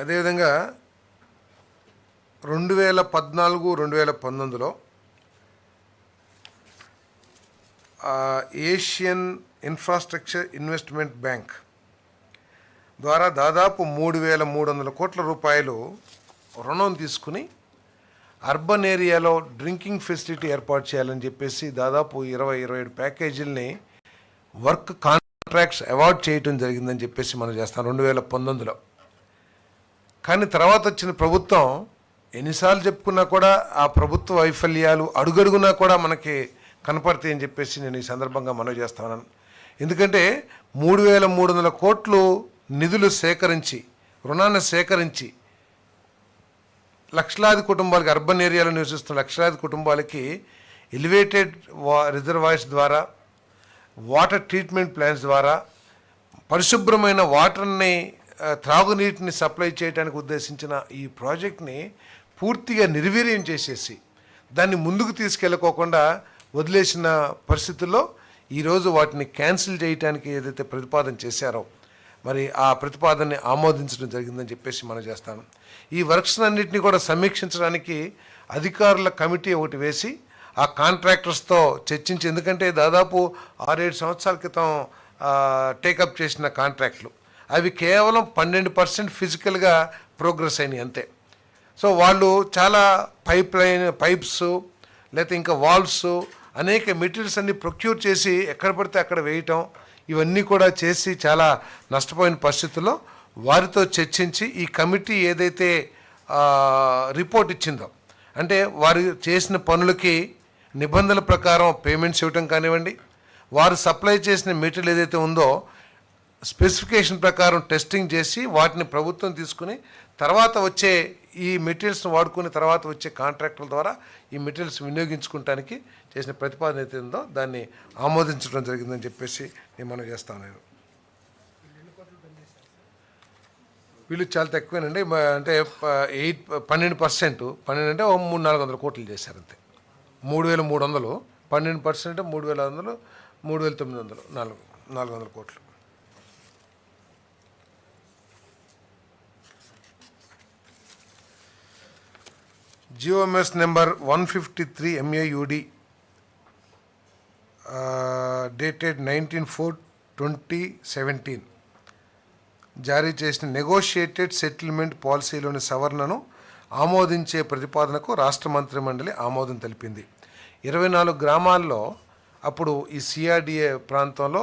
అదేవిధంగా రెండు వేల పద్నాలుగు రెండు వేల పంతొమ్మిదిలో ఏషియన్ ఇన్ఫ్రాస్ట్రక్చర్ ఇన్వెస్ట్మెంట్ బ్యాంక్ ద్వారా దాదాపు మూడు వేల మూడు వందల కోట్ల రూపాయలు రుణం తీసుకుని అర్బన్ ఏరియాలో డ్రింకింగ్ ఫెసిలిటీ ఏర్పాటు చేయాలని చెప్పేసి దాదాపు ఇరవై ఇరవై ఏడు ప్యాకేజీలని వర్క్ కాంట్రాక్ట్స్ అవార్డ్ చేయటం జరిగిందని చెప్పేసి మనం చేస్తాం రెండు వేల పంతొమ్మిదిలో. కానీ తర్వాత వచ్చిన ప్రభుత్వం ఎన్నిసార్లు చెప్పుకున్నా కూడా ఆ ప్రభుత్వ వైఫల్యాలు అడుగడుగునా కూడా మనకి కనపడతాయి అని చెప్పేసి నేను ఈ సందర్భంగా మనవి చేస్తాను ఎందుకంటే మూడు వేల మూడు వందల కోట్లు నిధులు సేకరించి రుణాన్ని సేకరించి లక్షలాది కుటుంబాలకి అర్బన్ ఏరియాలో నివసిస్తున్న లక్షలాది కుటుంబాలకి ఎలివేటెడ్ వా రిజర్వాయర్స్ ద్వారా వాటర్ ట్రీట్మెంట్ ప్లాంట్స్ ద్వారా పరిశుభ్రమైన వాటర్ని త్రాగునీటిని సప్లై చేయడానికి ఉద్దేశించిన ఈ ప్రాజెక్ట్ని పూర్తిగా నిర్వీర్యం చేసేసి దాన్ని ముందుకు తీసుకెళ్ళకోకుండా వదిలేసిన పరిస్థితుల్లో ఈరోజు వాటిని క్యాన్సిల్ చేయడానికి ఏదైతే ప్రతిపాదన చేశారో మరి ఆ ప్రతిపాదనని ఆమోదించడం జరిగిందని చెప్పేసి మనం చేస్తాను. ఈ వర్క్స్ అన్నింటినీ కూడా సమీక్షించడానికి అధికారుల కమిటీ ఒకటి వేసి ఆ కాంట్రాక్టర్స్తో చర్చించి ఎందుకంటే దాదాపు ఆరేడు సంవత్సరాల క్రితం టేకప్ చేసిన కాంట్రాక్ట్లు. అవి కేవలం పన్నెండు పర్సెంట్ ఫిజికల్గా ప్రోగ్రెస్ అయినాయి అంతే. సో వాళ్ళు చాలా పైప్ లైన్ పైప్స్ లేకపోతే ఇంకా వాల్వ్స్ అనేక మెటీరియల్స్ అన్ని ప్రొక్యూర్ చేసి ఎక్కడ పడితే అక్కడ వేయటం ఇవన్నీ కూడా చేసి చాలా నష్టపోయిన పరిస్థితుల్లో వారితో చర్చించి ఈ కమిటీ ఏదైతే రిపోర్ట్ ఇచ్చిందో అంటే వారు చేసిన పనులకి నిబంధనల ప్రకారం పేమెంట్స్ ఇవ్వటం కానివ్వండి వారు సప్లై చేసిన మెటీరియల్ ఏదైతే ఉందో స్పెసిఫికేషన్ ప్రకారం టెస్టింగ్ చేసి వాటిని ప్రభుత్వం తీసుకుని తర్వాత వచ్చే ఈ మెటీరియల్స్ని వాడుకుని తర్వాత వచ్చే కాంట్రాక్టుల ద్వారా ఈ మెటీరియల్స్ వినియోగించుకోవటానికి చేసిన ప్రతిపాదన ఏదైందో దాన్ని ఆమోదించడం జరిగిందని చెప్పేసి నేను మనం చేస్తాను నేను వీళ్ళు చాలా తక్కువేనండి. అంటే ఎయిట్ పన్నెండు పర్సెంట్ పన్నెండు అంటే మూడు నాలుగు వందల కోట్లు చేశారు అంతే మూడు వేల మూడు వందలు పన్నెండు పర్సెంట్ మూడు వేల వందలు మూడు వేల తొమ్మిది వందలు నాలుగు నాలుగు వందల కోట్లు. GOMS number one fifty three MAUD dated nineteen four twenty seventeen జారీ చేసిన నెగోషియేటెడ్ సెటిల్మెంట్ పాలసీలోని సవరణను ఆమోదించే ప్రతిపాదనకు రాష్ట్ర మంత్రి మండలి ఆమోదం తెలిపింది. ఇరవై నాలుగు గ్రామాల్లో అప్పుడు ఈ సిఆర్డిఏ ప్రాంతంలో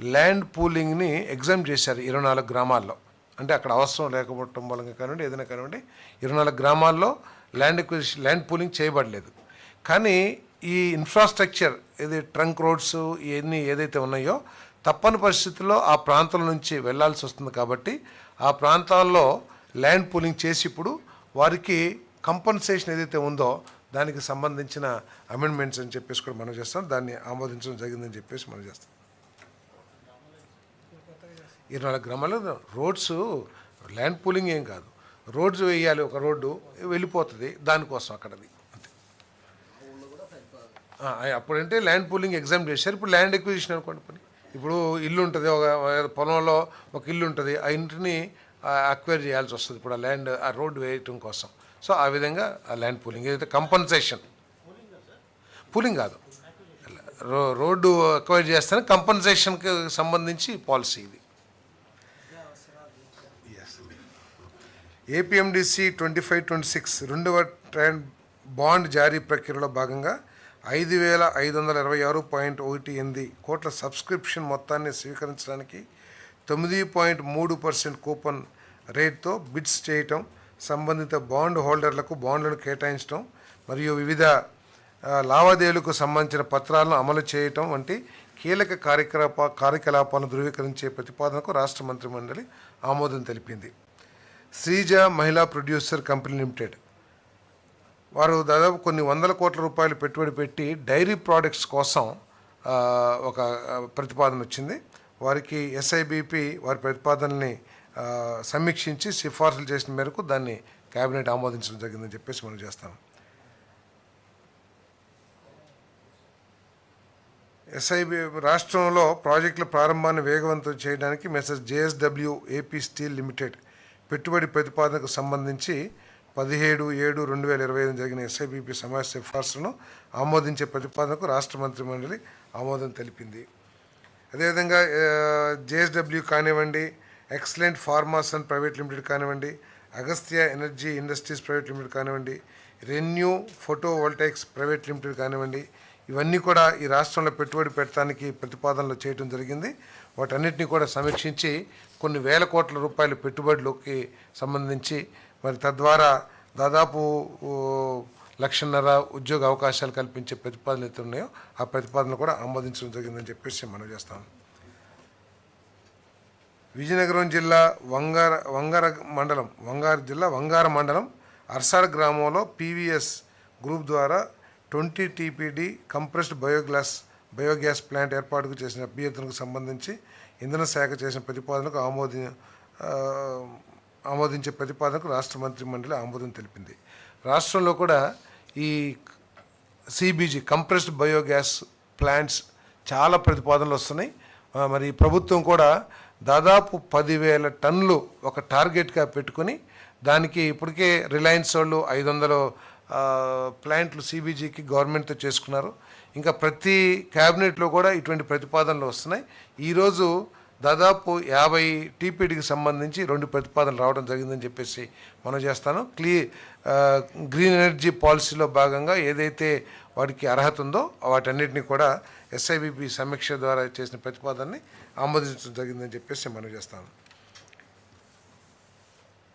ల్యాండ్ పూలింగ్ని ఎగ్జామ్ చేశారు ఇరవై నాలుగు గ్రామాల్లో. అంటే అక్కడ అవసరం లేకపోవటం మూలంగా కానివ్వండి ఏదైనా కానివ్వండి ఇరవై నాలుగు గ్రామాల్లో ల్యాండ్ ఎక్విజిషన్ ల్యాండ్ పూలింగ్ చేయబడలేదు. కానీ ఈ ఇన్ఫ్రాస్ట్రక్చర్ ఇది ట్రంక్ రోడ్స్ ఇవన్నీ ఏదైతే ఉన్నాయో తప్పని పరిస్థితుల్లో ఆ ప్రాంతం నుంచి వెళ్ళాల్సి వస్తుంది కాబట్టి ఆ ప్రాంతాల్లో ల్యాండ్ పూలింగ్ చేసి ఇప్పుడు వారికి కంపన్సేషన్ ఏదైతే ఉందో దానికి సంబంధించిన అమెండ్మెంట్స్ అని చెప్పేసి కూడా మనం చేస్తాం. దాన్ని ఆమోదించడం జరిగిందని చెప్పేసి మనం చేస్తాం. ఇరవై నాలుగు గ్రామాల్లో రోడ్స్ ల్యాండ్ పూలింగ్ ఏం కాదు. రోడ్డు వేయాలి ఒక రోడ్డు వెళ్ళిపోతుంది దానికోసం అక్కడది. అప్పుడంటే ల్యాండ్ పూలింగ్ ఎగ్జామ్ చేశారు. ఇప్పుడు ల్యాండ్ ఎక్విజిషన్ అనుకోండి పని. ఇప్పుడు ఇల్లు ఉంటుంది ఒక పొలంలో ఒక ఇల్లు ఉంటుంది ఆ ఇంటిని అక్వైర్ చేయాల్సి వస్తుంది ఇప్పుడు ఆ ల్యాండ్ ఆ రోడ్డు వేయటం కోసం. సో ఆ విధంగా ఆ ల్యాండ్ పూలింగ్ ఏదైతే కంపన్సేషన్ పూలింగ్ కాదు. రో రోడ్డు అక్వైర్ చేస్తేనే కంపన్సేషన్కి సంబంధించి పాలసీ ఇది. APMDC twenty five twenty six రెండవ ట్రైన్ బాండ్ జారీ ప్రక్రియలో భాగంగా ఐదు వేల ఐదు వందల ఇరవై ఆరు పాయింట్ ఒకటి ఎనిమిది కోట్ల సబ్స్క్రిప్షన్ మొత్తాన్ని స్వీకరించడానికి తొమ్మిది పాయింట్ మూడు పర్సెంట్ కూపన్ రేట్తో బిడ్స్ చేయటం సంబంధిత బాండ్ హోల్డర్లకు బాండ్లను కేటాయించడం మరియు వివిధ లావాదేవీలకు సంబంధించిన పత్రాలను అమలు చేయటం వంటి కీలక కార్యకలాప కార్యకలాపాలను ధృవీకరించే ప్రతిపాదనకు రాష్ట్ర మంత్రిమండలి ఆమోదం తెలిపింది. శ్రీజ మహిళా ప్రొడ్యూసర్ కంపెనీ లిమిటెడ్. వారు దాదాపు కొన్ని వందల కోట్ల రూపాయలు పెట్టుబడి పెట్టి డైరీ ప్రోడక్ట్స్ కోసం ఒక ప్రతిపాదన వచ్చింది. వారికి ఎస్ఐబిపి వారి ప్రతిపాదనని సమీక్షించి సిఫార్సులు చేసిన మేరకు దాన్ని కేబినెట్ ఆమోదించడం జరిగిందని చెప్పేసి మనం చేస్తాం. ఎస్ఐబి రాష్ట్రంలో ప్రాజెక్టుల ప్రారంభాన్ని వేగవంతం చేయడానికి messrs JSW AP steel limited పెట్టుబడి ప్రతిపాదనకు సంబంధించి పదిహేడు ఏడు రెండు వేల ఇరవై ఐదు జరిగిన ఎస్ఐబిపి సమాజ సిఫార్సులను ఆమోదించే ప్రతిపాదనకు రాష్ట్ర మంత్రి మండలి ఆమోదం తెలిపింది. అదేవిధంగా జేఎస్డబ్ల్యూ కానివ్వండి excellent pharmas and private limited కానివ్వండి Agastya energy industries private limited కానివ్వండి renew photovoltaics private limited కానివ్వండి ఇవన్నీ కూడా ఈ రాష్ట్రంలో పెట్టుబడి పెట్టడానికి ప్రతిపాదనలు చేయడం జరిగింది. వాటన్నిటిని కూడా సమీక్షించి కొన్ని వేల కోట్ల రూపాయల పెట్టుబడులకి సంబంధించి మరి తద్వారా దాదాపు లక్షన్నర ఉద్యోగ అవకాశాలు కల్పించే ప్రతిపాదనలు అయితే ఉన్నాయో ఆ ప్రతిపాదనలు కూడా ఆమోదించడం జరిగిందని చెప్పేసి మనం చేస్తాం. విజయనగరం జిల్లా వంగార వంగార మండలం వంగారు జిల్లా వంగార మండలం అర్సాడ్ గ్రామంలో పీవీఎస్ గ్రూప్ ద్వారా twenty TPD compressed biogas biogas plant ఏర్పాటుకు చేసిన అభ్యర్థనకు సంబంధించి ఇంధన శాఖ చేసిన ప్రతిపాదనకు ఆమోది ఆమోదించే ప్రతిపాదనకు రాష్ట్ర మంత్రి మండలి ఆమోదం తెలిపింది. రాష్ట్రంలో కూడా ఈ సిబీజీ కంప్రెస్డ్ బయోగ్యాస్ ప్లాంట్స్ చాలా ప్రతిపాదనలు వస్తున్నాయి. మరి ప్రభుత్వం కూడా దాదాపు పదివేల టన్నులు ఒక టార్గెట్గా పెట్టుకొని దానికి ఇప్పటికే రిలయన్స్ వాళ్ళు ఐదు వందలు ప్లాంట్లు సిబిజీకి గవర్నమెంట్తో చేసుకున్నారు. ఇంకా ప్రతి క్యాబినెట్లో కూడా ఇటువంటి ప్రతిపాదనలు వస్తున్నాయి. ఈరోజు దాదాపు యాభై టీపీడీకి సంబంధించి రెండు ప్రతిపాదనలు రావడం జరిగిందని చెప్పేసి మనం చేస్తాను. క్లీ గ్రీన్ ఎనర్జీ పాలసీలో భాగంగా ఏదైతే వాటికి అర్హత ఉందో వాటన్నిటిని కూడా ఎస్ఐబిపి సమీక్ష ద్వారా చేసిన ప్రతిపాదనని ఆమోదించడం జరిగిందని చెప్పేసి మనం చేస్తాను.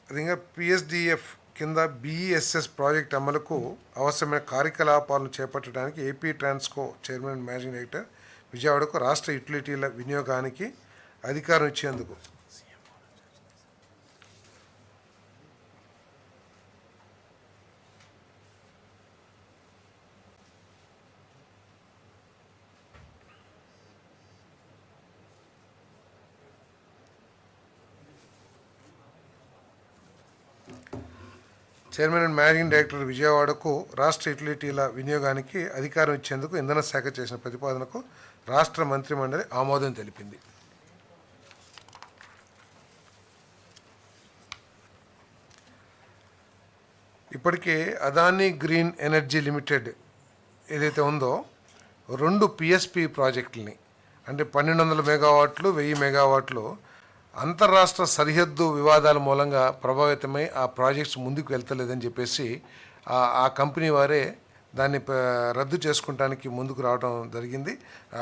అదేవిధంగా పిఎస్డిఎఫ్ కింద బీఈఎస్ఎస్ ప్రాజెక్ట్ అమలుకు అవసరమైన కార్యకలాపాలను చేపట్టడానికి AP Transco chairman managing director విజయవాడకు రాష్ట్ర యుటిలిటీల వినియోగానికి అధికారం ఇచ్చేందుకు చైర్మన్ అండ్ మేనేజింగ్ డైరెక్టర్ విజయవాడకు రాష్ట్ర యుటిలిటీల వినియోగానికి అధికారం ఇచ్చేందుకు ఇంధన శాఖ చేసిన ప్రతిపాదనకు రాష్ట్ర మంత్రి మండలి ఆమోదం తెలిపింది. ఇప్పటికే అదానీ గ్రీన్ ఎనర్జీ లిమిటెడ్ ఏదైతే ఉందో రెండు పిఎస్పి ప్రాజెక్టులని అంటే పన్నెండు వందల మెగావాట్లు వెయ్యి మెగావాట్లు అంతర్రాష్ట్ర సరిహద్దు వివాదాల మూలంగా ప్రభావితమై ఆ ప్రాజెక్ట్స్ ముందుకు వెళ్తలేదని చెప్పేసి ఆ- కంపెనీ వారే దాన్ని రద్దు చేసుకుంటానికి ముందుకు రావడం జరిగింది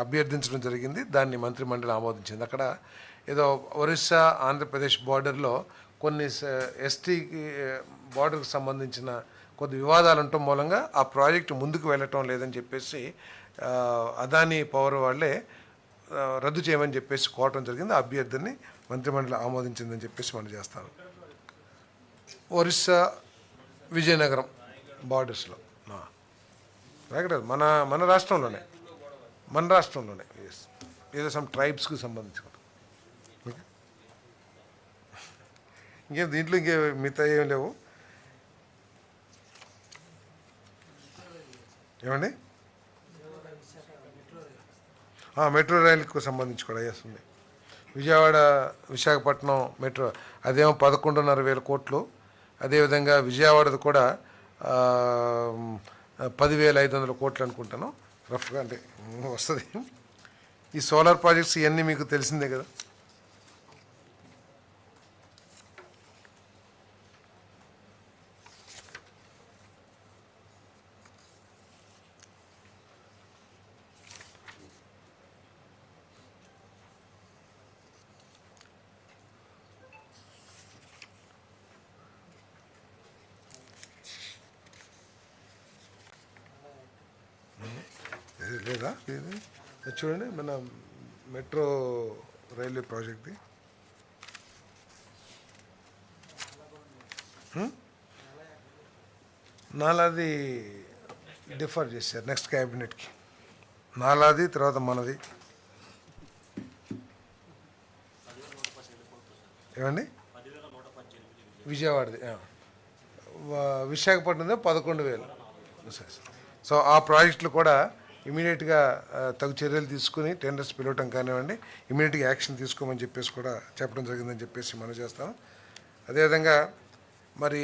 అభ్యర్థించడం జరిగింది దాన్ని మంత్రి మండలి ఆమోదించింది. అక్కడ ఏదో ఒరిస్సా ఆంధ్రప్రదేశ్ బార్డర్లో కొన్ని ఎస్టీకి బార్డర్కి సంబంధించిన కొద్ది వివాదాలు ఉండటం మూలంగా ఆ ప్రాజెక్టు ముందుకు వెళ్ళటం లేదని చెప్పేసి అదానీ పవర్ వాళ్ళే రద్దు చేయమని చెప్పేసి కోరటం జరిగింది. అభ్యర్థిని మంత్రిమండలి ఆమోదించిందని చెప్పేసి మనం చేస్తాను ఒరిస్సా విజయనగరం బార్డర్స్లో. ఎక్కడ మన మన రాష్ట్రంలోనే. మన రాష్ట్రంలోనే. ఎస్ ఏదో సమ్ ట్రైబ్స్కి సంబంధించిన ఓకే. ఇంకేం దీంట్లో ఇంకే మిగతా ఏం లేవు? ఏమండి? మెట్రో రైలుకు సంబంధించి కూడా ఎస్ విజయవాడ విశాఖపట్నం మెట్రో అదేమో పదకొండున్నర వేల కోట్లు. అదేవిధంగా విజయవాడది కూడా పదివేల ఐదు వందల కోట్లు అనుకుంటాను. రఫ్గా అంటే వస్తుంది. ఈ సోలార్ ప్రాజెక్ట్స్ ఇవన్నీ మీకు తెలిసిందే కదా ఇది లేదా? ఇది చూడండి మన మెట్రో రైల్వే ప్రాజెక్ట్ది. నాలాది డిఫర్ చేశారు నెక్స్ట్ క్యాబినెట్కి. నాలాది తర్వాత మనది. ఏమండి? విజయవాడది విశాఖపట్నంలో పదకొండు వేలు. సో ఆ ప్రాజెక్టులు కూడా ఇమీడియట్గా తగు చర్యలు తీసుకుని టెండర్స్ పిలవటం కానివ్వండి ఇమీడియట్గా యాక్షన్ తీసుకోమని చెప్పేసి కూడా చెప్పడం జరిగిందని చెప్పేసి మనం చేస్తాం. అదేవిధంగా మరి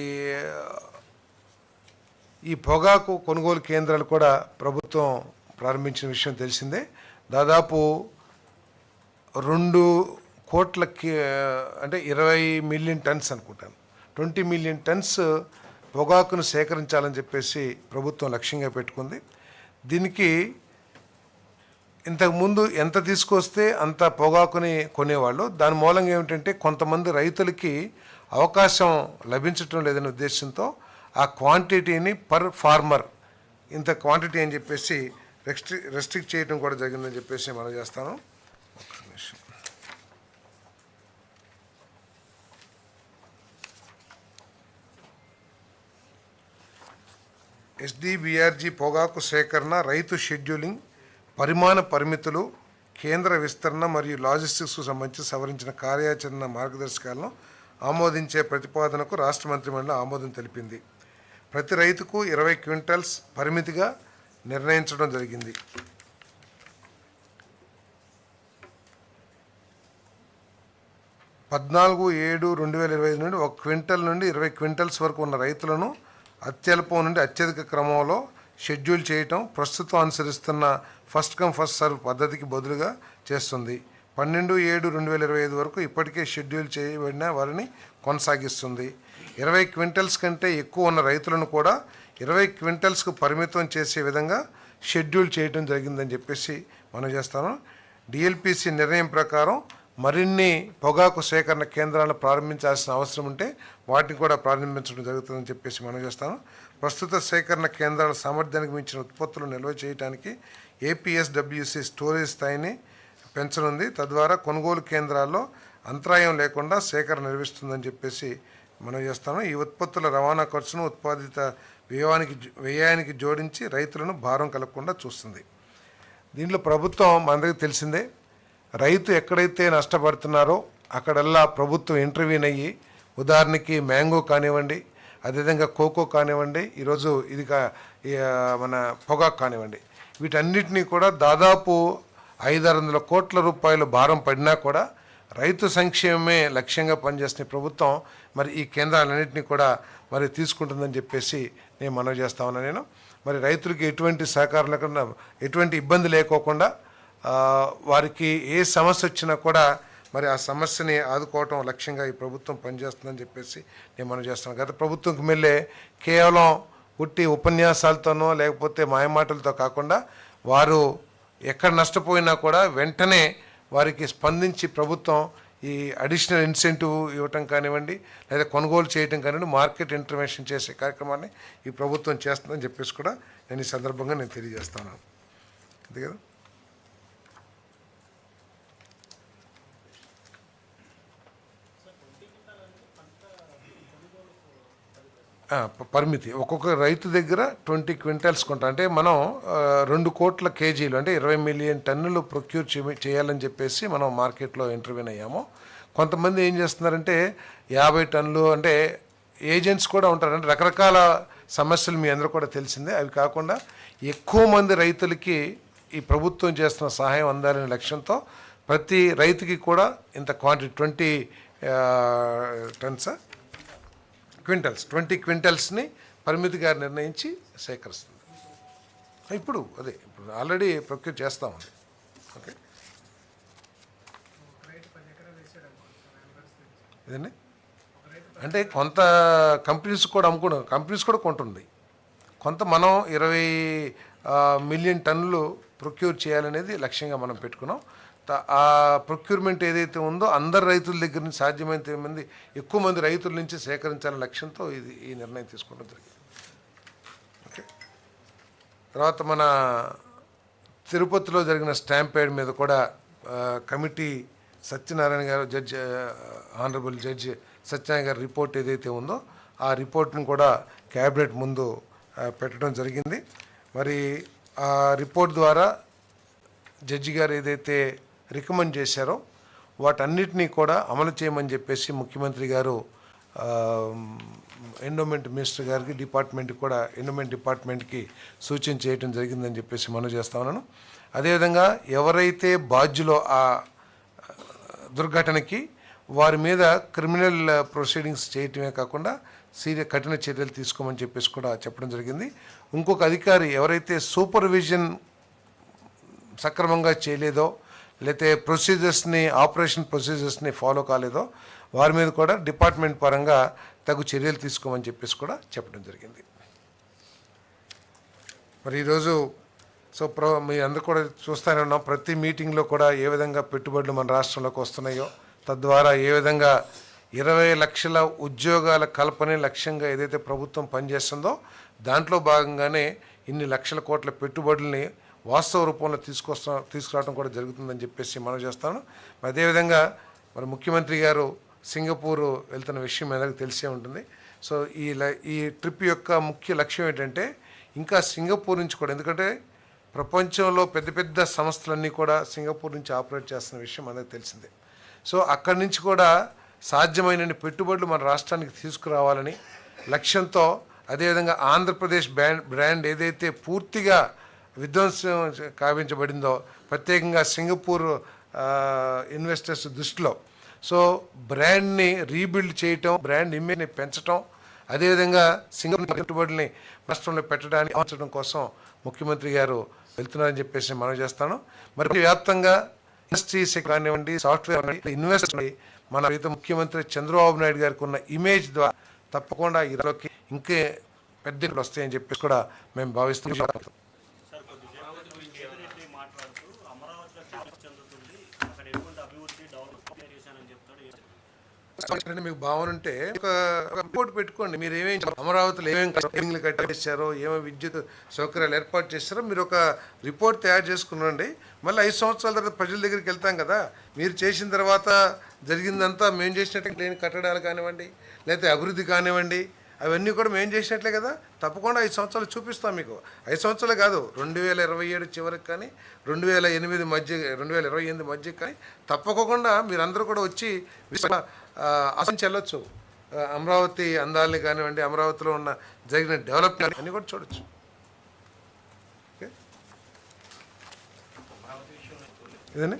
ఈ పొగాకు కొనుగోలు కేంద్రాలు కూడా ప్రభుత్వం ప్రారంభించిన విషయం తెలిసిందే. దాదాపు రెండు కోట్ల అంటే ఇరవై మిలియన్ టన్స్ అనుకుంటాను. ట్వంటీ మిలియన్ టన్స్ పొగాకును సేకరించాలని చెప్పేసి ప్రభుత్వం లక్ష్యంగా పెట్టుకుంది. దీనికి ఇంతకుముందు ఎంత తీసుకొస్తే అంత పొగాకుని కొనేవాళ్ళు? దాని మూలంగా ఏమిటంటే కొంతమంది రైతులకి అవకాశం లభించటం లేదనే ఉద్దేశంతో ఆ క్వాంటిటీని పర్ ఫార్మర్ ఇంత క్వాంటిటీ అని చెప్పేసి రెస్ట్రి రెస్ట్రిక్ట్ చేయడం కూడా జరిగిందని చెప్పేసి మనం చేస్తాను. ఎస్డిబిఆర్జీ పొగాకు సేకరణ రైతు షెడ్యూలింగ్ పరిమాణ పరిమితులు కేంద్ర విస్తరణ మరియు లాజిస్టిక్స్కు సంబంధించి సవరించిన కార్యాచరణ మార్గదర్శకాలను ఆమోదించే ప్రతిపాదనకు రాష్ట్ర మంత్రిమండలి ఆమోదం తెలిపింది. ప్రతి రైతుకు ఇరవై క్వింటల్స్ పరిమితిగా నిర్ణయించడం జరిగింది. పద్నాలుగు ఏడు రెండు వేల ఇరవై ఐదు నుండి ఒక క్వింటల్ నుండి ఇరవై క్వింటల్స్ వరకు ఉన్న రైతులను అత్యల్పం నుండి అత్యధిక క్రమంలో షెడ్యూల్ చేయటం ప్రస్తుతం అనుసరిస్తున్న ఫస్ట్ కమ్ ఫస్ట్ సర్వ్ పద్ధతికి బదులుగా చేస్తుంది. పన్నెండు ఏడు రెండు వేల ఇరవై ఐదు వరకు ఇప్పటికే షెడ్యూల్ చేయబడిన వారిని కొనసాగిస్తుంది. ఇరవై క్వింటల్స్ కంటే ఎక్కువ ఉన్న రైతులను కూడా ఇరవై క్వింటల్స్కు పరిమితం చేసే విధంగా షెడ్యూల్ చేయడం జరిగిందని చెప్పేసి మనం చేస్తాను. డిఎల్పిసి నిర్ణయం ప్రకారం మరిన్ని పొగాకు సేకరణ కేంద్రాలను ప్రారంభించాల్సిన అవసరం ఉంటే వాటిని కూడా ప్రారంభించడం జరుగుతుందని చెప్పేసి మనం చేస్తాను. ప్రస్తుత సేకరణ కేంద్రాల సామర్థ్యానికి మించిన ఉత్పత్తులు నిల్వ చేయడానికి ఏపీఎస్డబ్ల్యూసి స్టోరేజ్ స్థాయిని పెంచనుంది. తద్వారా కొనుగోలు కేంద్రాల్లో అంతరాయం లేకుండా సేకరణ నిర్వహిస్తుందని చెప్పేసి మనం చేస్తాను. ఈ ఉత్పత్తుల రవాణా ఖర్చును ఉత్పాదిత వ్యయానికి వ్యయానికి జోడించి రైతులను భారం కలగకుండా చూస్తుంది. దీంట్లో ప్రభుత్వం మనందరికీ తెలిసిందే రైతు ఎక్కడైతే నష్టపడుతున్నారో అక్కడల్లా ప్రభుత్వం ఇంటర్వ్యూన్ అయ్యి ఉదాహరణకి మ్యాంగో కానివ్వండి అదేవిధంగా కోకో కానివ్వండి ఈరోజు ఇది మన పొగాకు కానివ్వండి. వీటన్నిటినీ కూడా దాదాపు ఐదారు వందల కోట్ల రూపాయలు భారం పడినా కూడా రైతు సంక్షేమమే లక్ష్యంగా పనిచేసిన ప్రభుత్వం మరి ఈ కేంద్రాలన్నింటినీ కూడా మరి తీసుకుంటుందని చెప్పేసి నేను మనవి చేస్తా ఉన్నాను నేను. మరి రైతులకి ఎటువంటి సహకారం లేకుండా ఎటువంటి ఇబ్బంది లేకోకుండా వారికి ఏ సమస్య వచ్చినా కూడా మరి ఆ సమస్యని ఆదుకోవటం లక్ష్యంగా ఈ ప్రభుత్వం పనిచేస్తుందని చెప్పేసి నేను మనం చేస్తాను గత ప్రభుత్వంకి మెల్లే కేవలం ఉట్టి ఉపన్యాసాలతోనో లేకపోతే మాయమాటలతో కాకుండా వారు ఎక్కడ నష్టపోయినా కూడా వెంటనే వారికి స్పందించి ప్రభుత్వం ఈ అడిషనల్ ఇన్సెంటివ్ ఇవ్వటం కానివ్వండి లేదా కొనుగోలు చేయటం కానివ్వండి మార్కెట్ ఇంటర్వెన్షన్ చేసే కార్యక్రమాన్ని ఈ ప్రభుత్వం చేస్తుందని చెప్పేసి కూడా నేను ఈ సందర్భంగా నేను తెలియజేస్తాను. అంతే కదా? పరిమితి. ఒక్కొక్క రైతు దగ్గర ట్వంటీ క్వింటల్స్ కొంటా. అంటే మనం రెండు కోట్ల కేజీలు అంటే ఇరవై మిలియన్ టన్నులు ప్రొక్యూర్ చేయాలని చెప్పేసి మనం మార్కెట్లో ఇంటర్వ్యూన్ అయ్యాము. కొంతమంది ఏం చేస్తున్నారంటే యాభై టన్నులు అంటే ఏజెంట్స్ కూడా ఉంటారు. అంటే రకరకాల సమస్యలు మీ అందరూ కూడా తెలిసిందే. అవి కాకుండా ఎక్కువ మంది రైతులకి ఈ ప్రభుత్వం చేస్తున్న సహాయం అందాలనే లక్ష్యంతో ప్రతి రైతుకి కూడా ఇంత క్వాంటిటీ ట్వంటీ టన్సా? క్వింటల్స్ ట్వంటీ క్వింటల్స్ని పరిమితిగా నిర్ణయించి సేకరిస్తుంది. ఇప్పుడు అదే ఇప్పుడు ఆల్రెడీ ప్రొక్యూర్ చేస్తా ఉంది. ఓకే. ఇదండి అంటే కొంత కంపెనీస్ కూడా అమ్ముకున్నాం కంపెనీస్ కూడా కొంటుంది. కొంత మనం ఇరవై మిలియన్ టన్నులు ప్రొక్యూర్ చేయాలనేది లక్ష్యంగా మనం పెట్టుకున్నాం. ఆ ప్రొక్యూర్మెంట్ ఏదైతే ఉందో అందరు రైతుల దగ్గర నుంచి సాధ్యమైనంత మంది ఎక్కువ మంది రైతుల నుంచి సేకరించాలనే లక్ష్యంతో ఇది ఈ నిర్ణయం తీసుకోవడం జరిగింది. ఓకే. తర్వాత మన తిరుపతిలో జరిగిన స్టాంపేడ్ మీద కూడా కమిటీ సత్యనారాయణ గారు జడ్జి ఆనరబుల్ జడ్జి సత్యనారాయణ గారి రిపోర్ట్ ఏదైతే ఉందో ఆ రిపోర్ట్ను కూడా క్యాబినెట్ ముందు పెట్టడం జరిగింది. మరి ఆ రిపోర్ట్ ద్వారా జడ్జి గారు ఏదైతే రికమెండ్ చేశారో వాటన్నిటినీ కూడా అమలు చేయమని చెప్పేసి ముఖ్యమంత్రి గారు ఎండోమెంట్ మినిస్టర్ గారికి డిపార్ట్మెంట్ కూడా ఎండోమెంట్ డిపార్ట్మెంట్కి సూచన చేయడం జరిగిందని చెప్పేసి మనం చేస్తా ఉన్నాను. అదేవిధంగా ఎవరైతే బాధ్యులో ఆ దుర్ఘటనకి వారి మీద క్రిమినల్ ప్రొసీడింగ్స్ చేయటమే కాకుండా సీరియస్ కఠిన చర్యలు తీసుకోమని చెప్పేసి కూడా చెప్పడం జరిగింది. ఇంకొక అధికారి ఎవరైతే సూపర్విజన్ సక్రమంగా చేయలేదో లేతే ప్రొసీజర్స్ని ఆపరేషన్ ప్రొసీజర్స్ని ఫాలో కాలేదో వారి మీద కూడా డిపార్ట్మెంట్ పరంగా తగు చర్యలు తీసుకోమని చెప్పేసి కూడా చెప్పడం జరిగింది. మరి ఈరోజు సో ప్ర మీ అందరూ కూడా చూస్తూనే ఉన్నాం ప్రతి మీటింగ్లో కూడా ఏ విధంగా పెట్టుబడులు మన రాష్ట్రంలోకి వస్తున్నాయో తద్వారా ఏ విధంగా ఇరవై లక్షల ఉద్యోగాల కల్పనే లక్ష్యంగా ఏదైతే ప్రభుత్వం పనిచేస్తుందో దాంట్లో భాగంగానే ఇన్ని లక్షల కోట్ల పెట్టుబడుల్ని వాస్తవ రూపంలో తీసుకొస్తా తీసుకురావడం కూడా జరుగుతుందని చెప్పేసి మనం చేస్తాను. మరి అదేవిధంగా మరి ముఖ్యమంత్రి గారు సింగపూర్ వెళ్తున్న విషయం అందరికి తెలిసే ఉంటుంది. సో ఈ ల- ఈ ట్రిప్ యొక్క ముఖ్య లక్ష్యం ఏంటంటే ఇంకా సింగపూర్ నుంచి కూడా ఎందుకంటే ప్రపంచంలో పెద్ద పెద్ద సంస్థలన్నీ కూడా సింగపూర్ నుంచి ఆపరేట్ చేస్తున్న విషయం అందరికి తెలిసిందే. సో అక్కడి నుంచి కూడా సాధ్యమైన పెట్టుబడులు మన రాష్ట్రానికి తీసుకురావాలని లక్ష్యంతో అదేవిధంగా ఆంధ్రప్రదేశ్ బ్రాండ్ బ్రాండ్ ఏదైతే పూర్తిగా విధ్వంసం కావించబడిందో ప్రత్యేకంగా సింగపూర్ ఇన్వెస్టర్స్ దృష్టిలో. సో బ్రాండ్ని రీబిల్డ్ చేయటం బ్రాండ్ ఇమేజ్ని పెంచటం అదేవిధంగా సింగపూర్ పెట్టుబడుల్ని రాష్ట్రంలో పెట్టడానికి అవసరం కోసం ముఖ్యమంత్రి గారు వెళ్తున్నారని చెప్పేసి మనం చేస్తాను. మరి వ్యాప్తంగా ఇండస్ట్రీస్ కానివ్వండి సాఫ్ట్వేర్ ఇన్వెస్ట్ మన ప్రీత ముఖ్యమంత్రి చంద్రబాబు నాయుడు గారికి ఉన్న ఇమేజ్ ద్వారా తప్పకుండా ఈరోకి ఇంకే పెద్ద వస్తాయని చెప్పేసి కూడా మేము భావిస్తున్నాం సార్ కొద్దిసేపటి గురించి కేతిరెడ్డి మాట్లాడుతూ అమరావతిలో చాలా చెందుతుంది అక్కడ ఎటువంటి అభివృద్ధి డెవలప్మెంట్ చేశానని చెప్తాడు ఏం చెప్తాడు? మీకు భావన ఉంటే ఒక రిపోర్ట్ పెట్టుకోండి. మీరు ఏమేమి అమరావతిలో ఏమేమి బిల్డింగ్లు కట్టేశారో ఏమేమి విద్యుత్ సౌకర్యాలు ఏర్పాటు చేస్తారో మీరు ఒక రిపోర్ట్ తయారు చేసుకునండి మళ్ళీ ఐదు సంవత్సరాల తర్వాత ప్రజల దగ్గరికి వెళ్తాం కదా. మీరు చేసిన తర్వాత జరిగిందంతా మేము చేసినట్టు లేని కట్టడాలు కానివ్వండి లేకపోతే అభివృద్ధి కానివ్వండి అవన్నీ కూడా మేము చేసినట్లే కదా. తప్పకుండా ఐదు సంవత్సరాలు చూపిస్తాం మీకు. ఐదు సంవత్సరాలు కాదు రెండు వేల ఇరవై ఏడు చివరికి కానీ రెండు వేల ఎనిమిది మధ్య రెండు వేల ఇరవై ఎనిమిది మధ్య కానీ తప్పకుండా మీరందరూ కూడా వచ్చి అసలు చెల్లొచ్చు. అమరావతి అందాలని కానివ్వండి అమరావతిలో ఉన్న జరిగిన డెవలప్మెంట్ అన్నీ కూడా చూడొచ్చు. ఇదండి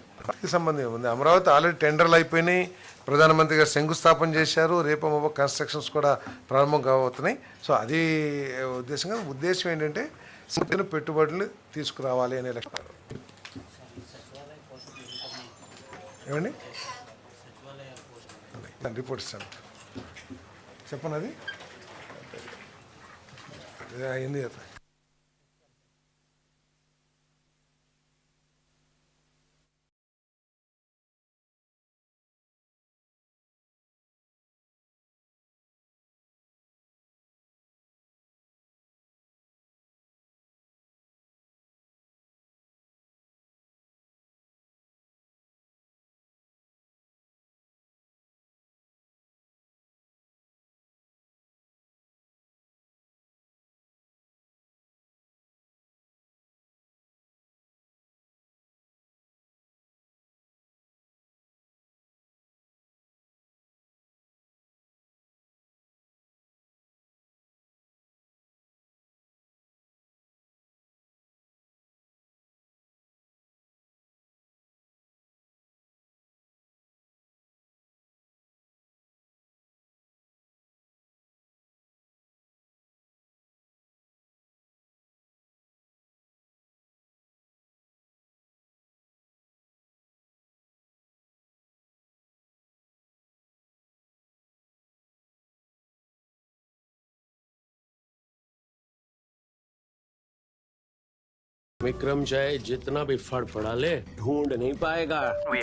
సంబంధం ఉంది అమరావతి ఆల్రెడీ టెండర్లు అయిపోయినాయి. ప్రధానమంత్రి గారు శంకుస్థాపన చేశారు. రేపు మొబ కన్స్ట్రక్షన్స్ కూడా ప్రారంభం కాబోతున్నాయి. సో అది ఉద్దేశంగా ఉద్దేశం ఏంటంటే సింగిల్ పెట్టుబడులు తీసుకురావాలి అనే లక్ష్యం. ఏమండి? రిపోర్ట్ ఇస్తాను చెప్పండి అది विक्रम चाहे जितना भी फड़फड़ा ले ढूंढ नहीं पाएगा। वी